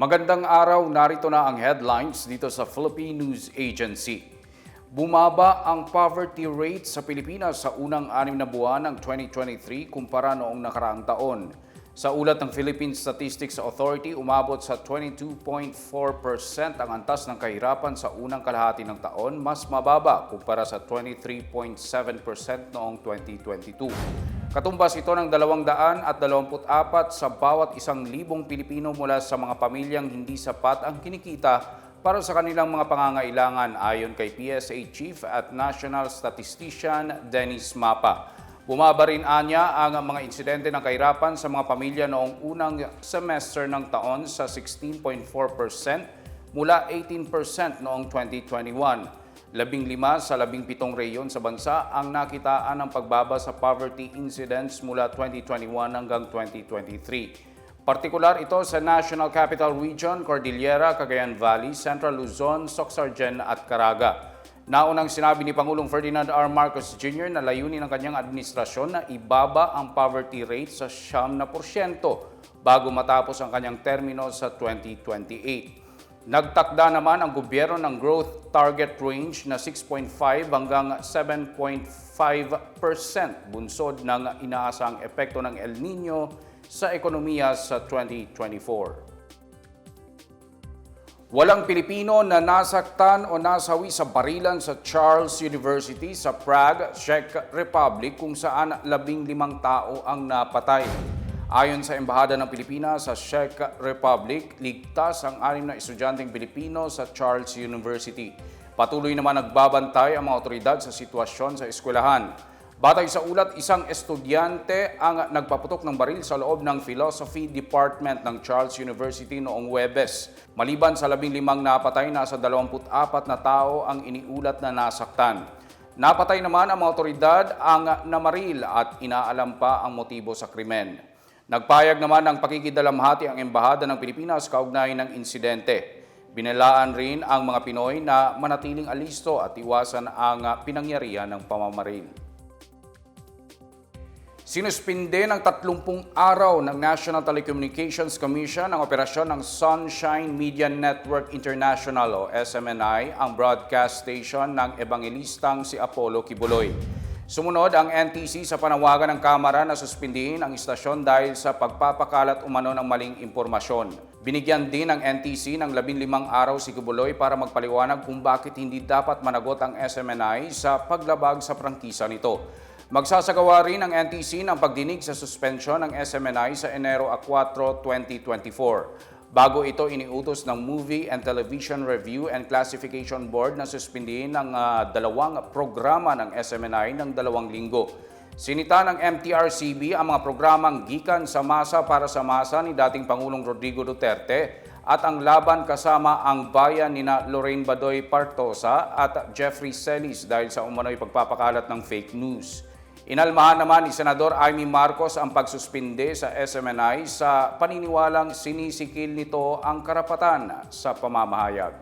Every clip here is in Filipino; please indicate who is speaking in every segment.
Speaker 1: Magandang araw, narito na ang headlines dito sa Philippine News Agency. Bumaba ang poverty rate sa Pilipinas sa unang anim na buwan ng 2023 kumpara noong nakaraang taon. Sa ulat ng Philippine Statistics Authority, umabot sa 22.4% ang antas ng kahirapan sa unang kalahati ng taon, mas mababa kumpara sa 23.7% noong 2022. Katumbas ito ng 224 sa bawat isang libong Pilipino mula sa mga pamilyang hindi sapat ang kinikita para sa kanilang mga pangangailangan ayon kay PSA Chief at National Statistician Dennis Mapa. Bumaba rin anya ang mga insidente ng kahirapan sa mga pamilya noong unang semester ng taon sa 16.4% mula 18% noong 2021. Labing lima sa labing pitong reyon sa bansa ang nakitaan ng pagbaba sa poverty incidence mula 2021 hanggang 2023. Partikular ito sa National Capital Region, Cordillera, Cagayan Valley, Central Luzon, Soxargen at Caraga. Naunang sinabi ni Pangulong Ferdinand R. Marcos Jr. na layunin ng kanyang administrasyon na ibaba ang poverty rate sa siyam na porsyento bago matapos ang kanyang termino sa 2028. Nagtakda naman ang gobyerno ng growth target range na 6.5 hanggang 7.5% bunsod ng inaasang epekto ng El Nino sa ekonomiya sa 2024. Walang Pilipino na nasaktan o nasawi sa barilan sa Charles University sa Prague, Czech Republic kung saan labing limang tao ang napatay. Ayon sa Embahada ng Pilipinas sa Czech Republic, ligtas ang anim na estudyanteng Pilipino sa Charles University. Patuloy naman nagbabantay ang mga otoridad sa sitwasyon sa eskwelahan. Batay sa ulat, isang estudyante ang nagpaputok ng baril sa loob ng Philosophy Department ng Charles University noong Webes. Maliban sa labing limang napatay, nasa 24 na tao ang iniulat na nasaktan. Napatay naman ang mga otoridad ang namaril at inaalam pa ang motibo sa krimen. Nagpayag naman ng pakikidalamhati ang Embahada ng Pilipinas kaugnay ng insidente. Binalaan rin ang mga Pinoy na manatiling alisto at iwasan ang pinangyarihan ng pamamaril. Sinuspinde ng 30 araw ng National Telecommunications Commission ang operasyon ng Sunshine Media Network International o SMNI ang broadcast station ng ebangelistang si Apollo Kibuloy. Sumunod ang NTC sa panawagan ng Kamara na suspindihin ang istasyon dahil sa pagpapakalat umano ng maling impormasyon. Binigyan din ng NTC ng 15 araw si Kibuloy para magpaliwanag kung bakit hindi dapat managot ang SMNI sa paglabag sa prangkisa nito. Magsasagawa rin ang NTC ng pagdinig sa suspensyon ng SMNI sa Enero 4, 2024. Bago ito iniutos ng Movie and Television Review and Classification Board na suspindihin ng ah, dalawang programa ng SMNI ng dalawang linggo. Sinita ng MTRCB ang mga programang gikan sa masa para sa masa ni dating Pangulong Rodrigo Duterte at ang laban kasama ang bayan ni na Lorraine Badoy Partosa at Jeffrey Celis dahil sa umano'y pagpapakalat ng fake news. Inalmahan naman ni Senador Amy Marcos ang pagsuspinde sa SMNI sa paniniwalang sinisikil nito ang karapatan sa pamamahayag.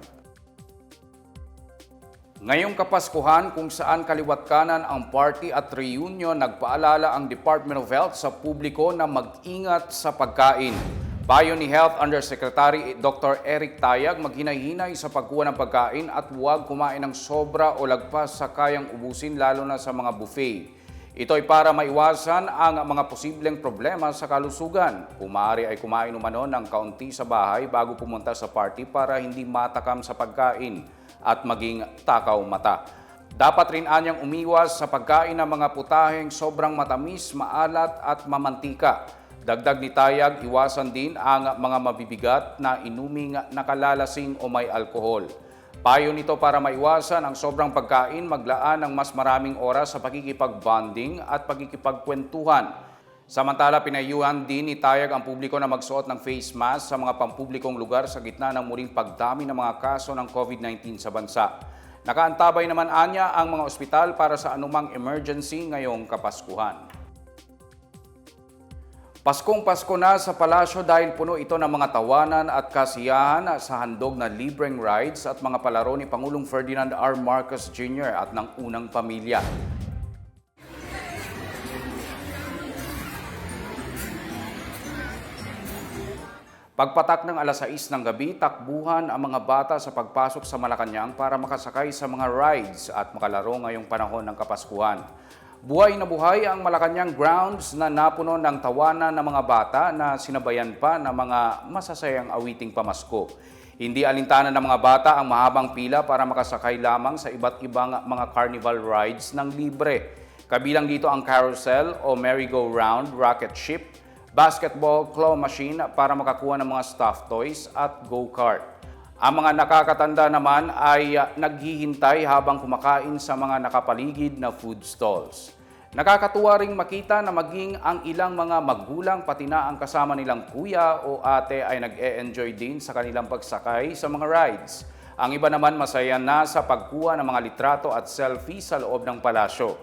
Speaker 1: Ngayong Kapaskuhan kung saan kaliwat kanan ang party at reunion, nagpaalala ang Department of Health sa publiko na mag-ingat sa pagkain. Bayo ni Health Undersecretary Dr. Eric Tayag, maghinay-hinay sa pagkuha ng pagkain at huwag kumain ng sobra o lagpas sa kayang ubusin lalo na sa mga buffet. Ito ay para maiwasan ang mga posibleng problema sa kalusugan. Kung maaari ay kumain umano ng kaunti sa bahay bago pumunta sa party para hindi matakam sa pagkain at maging takaw mata. Dapat rin anyang umiwas sa pagkain ng mga putaheng sobrang matamis, maalat at mamantika. Dagdag ni Tayag, iwasan din ang mga mabibigat na inuming nakalalasing o may alkohol. Payo nito para maiwasan ang sobrang pagkain, maglaan ng mas maraming oras sa pagkikipag-bonding at pagkikipagkwentuhan. Samantala, pinayuhan din ni Tayag ang publiko na magsuot ng face mask sa mga pampublikong lugar sa gitna ng muling pagdami ng mga kaso ng COVID-19 sa bansa. Nakaantabay naman anya ang mga ospital para sa anumang emergency ngayong Kapaskuhan. Paskong Pasko na sa palasyo dahil puno ito ng mga tawanan at kasiyahan sa handog na libreng rides at mga palaro ni Pangulong Ferdinand R. Marcos Jr. at ng unang pamilya. Pagpatak ng alas 6 ng gabi, takbuhan ang mga bata sa pagpasok sa Malacanang para makasakay sa mga rides at makalaro ngayong panahon ng Kapaskuhan. Buhay na buhay ang Malacanang grounds na napuno ng tawanan ng mga bata na sinabayan pa ng mga masasayang awiting pamasko. Hindi alintana ng mga bata ang mahabang pila para makasakay lamang sa iba't ibang mga carnival rides ng libre. Kabilang dito ang carousel o merry-go-round rocket ship, basketball claw machine para makakuha ng mga stuffed toys at go-kart. Ang mga nakakatanda naman ay uh, naghihintay habang kumakain sa mga nakapaligid na food stalls. Nakakatuwa ring makita na maging ang ilang mga magulang pati na ang kasama nilang kuya o ate ay nag-e-enjoy din sa kanilang pagsakay sa mga rides. Ang iba naman masaya na sa pagkuha ng mga litrato at selfie sa loob ng palasyo.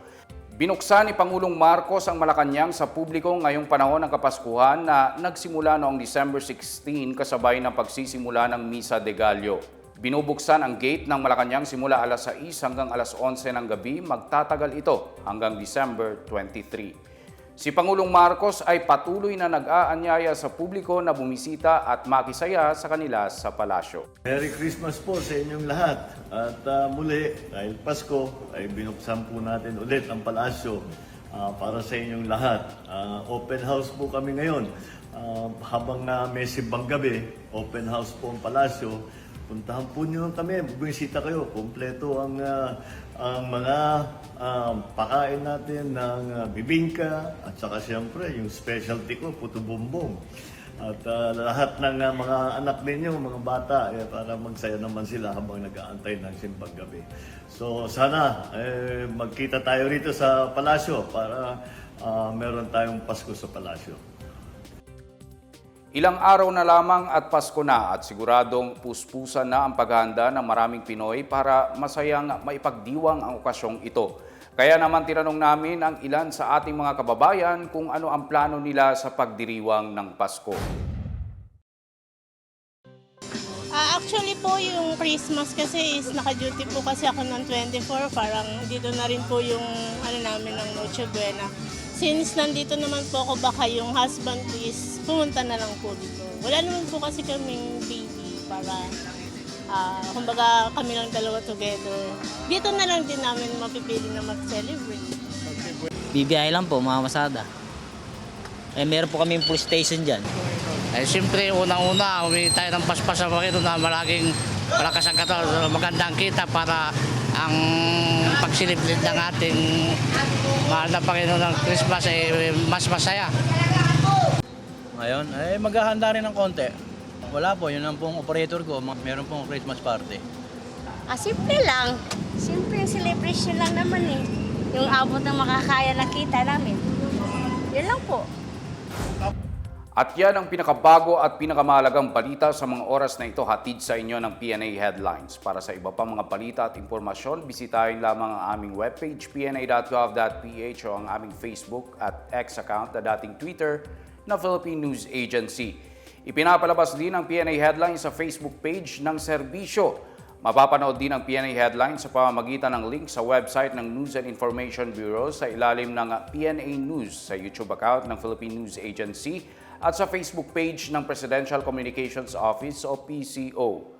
Speaker 1: Binuksan ni Pangulong Marcos ang Malacanang sa publiko ngayong panahon ng Kapaskuhan na nagsimula noong December 16 kasabay ng pagsisimula ng Misa de Gallo. Binubuksan ang gate ng Malacanang simula alas 6 hanggang alas 11 ng gabi, magtatagal ito hanggang December 23. Si Pangulong Marcos ay patuloy na nag-aanyaya sa publiko na bumisita at makisaya sa kanila sa palasyo.
Speaker 2: Merry Christmas po sa inyong lahat. At ah, muli, dahil Pasko, ay binuksan po natin ulit ang palasyo ah, para sa inyong lahat. Ah, open house po kami ngayon. Ah, habang na may simbang gabi, open house po ang palasyo. Puntahan po niyo kami, bumisita kayo. Kompleto ang, ah, ang mga ah, pakain natin ng ah, bibingka at saka siyempre yung specialty ko, puto bumbong. At ah, lahat ng ah, mga anak ninyo, mga bata, eh, para magsaya naman sila habang nag-aantay ng simbang gabi. So sana eh, magkita tayo rito sa palasyo para ah, meron tayong Pasko sa palasyo.
Speaker 1: Ilang araw na lamang at Pasko na at siguradong puspusan na ang paghahanda ng maraming Pinoy para masayang maipagdiwang ang okasyong ito. Kaya naman tinanong namin ang ilan sa ating mga kababayan kung ano ang plano nila sa pagdiriwang ng Pasko.
Speaker 3: Ah, actually po yung Christmas kasi is naka-duty po kasi ako ng 24. Parang dito na rin po yung ano namin ng Noche Buena. Since nandito naman po ako, baka yung husband is pumunta na lang po dito. Wala naman po kasi kaming baby para ah kumbaga kami lang dalawa together. Dito na lang din namin mapipili na mag-celebrate.
Speaker 4: BBI lang po, mga masada. Eh, meron po kami police station dyan.
Speaker 5: Eh, siyempre, unang-una, humingi tayo ng paspas sa Panginoon na malaging malakas ang katawan, magandang kita para ang pagsiliplit ng ating mahal na Panginoon ng Christmas ay mas masaya.
Speaker 6: Ngayon, eh maghahanda rin ng konti. Wala po, yun lang pong operator ko. Ma- Meron pong Christmas party.
Speaker 7: Ah, simple lang. Simple yung celebration lang naman eh. Yung abot ng makakaya na kita namin. Yan lang po.
Speaker 1: At yan ang pinakabago at pinakamahalagang balita sa mga oras na ito hatid sa inyo ng PNA Headlines. Para sa iba pang mga balita at impormasyon, bisitahin lamang ang aming webpage pna.gov.ph o ang aming Facebook at X account na dating Twitter na Philippine News Agency. Ipinapalabas din ang PNA Headlines sa Facebook page ng serbisyo. Mapapanood din ang PNA Headlines sa pamamagitan ng link sa website ng News and Information Bureau sa ilalim ng PNA News sa YouTube account ng Philippine News Agency at sa Facebook page ng Presidential Communications Office o PCO.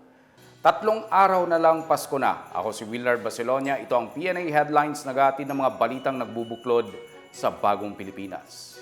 Speaker 1: Tatlong araw na lang Pasko na. Ako si Willard Baselonia. Ito ang PNA Headlines na ng mga balitang nagbubuklod sa bagong Pilipinas.